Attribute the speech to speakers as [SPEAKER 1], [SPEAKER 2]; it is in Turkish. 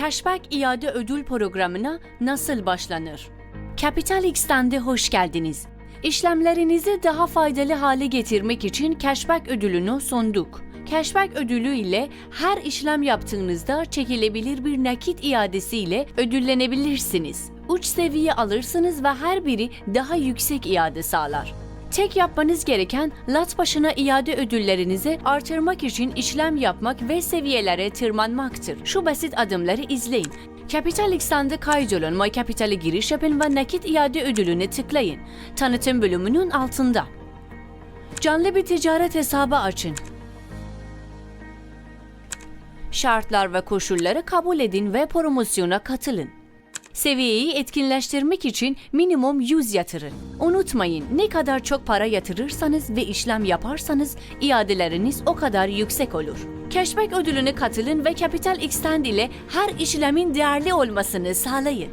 [SPEAKER 1] Cashback iade ödül programına nasıl başlanır? Capital X'ten de hoş geldiniz. İşlemlerinizi daha faydalı hale getirmek için Cashback ödülünü sunduk. Cashback ödülü ile her işlem yaptığınızda çekilebilir bir nakit iadesi ile ödüllenebilirsiniz. Uç seviye alırsınız ve her biri daha yüksek iade sağlar. Tek yapmanız gereken lat başına iade ödüllerinizi artırmak için işlem yapmak ve seviyelere tırmanmaktır. Şu basit adımları izleyin. Capital X'ten de kaydolun, My Capital'e giriş yapın ve nakit iade ödülüne tıklayın. Tanıtım bölümünün altında. Canlı bir ticaret hesabı açın. Şartlar ve koşulları kabul edin ve promosyona katılın. Seviyeyi etkinleştirmek için minimum 100 yatırın. Unutmayın ne kadar çok para yatırırsanız ve işlem yaparsanız iadeleriniz o kadar yüksek olur. Cashback ödülüne katılın ve Capital Extend ile her işlemin değerli olmasını sağlayın.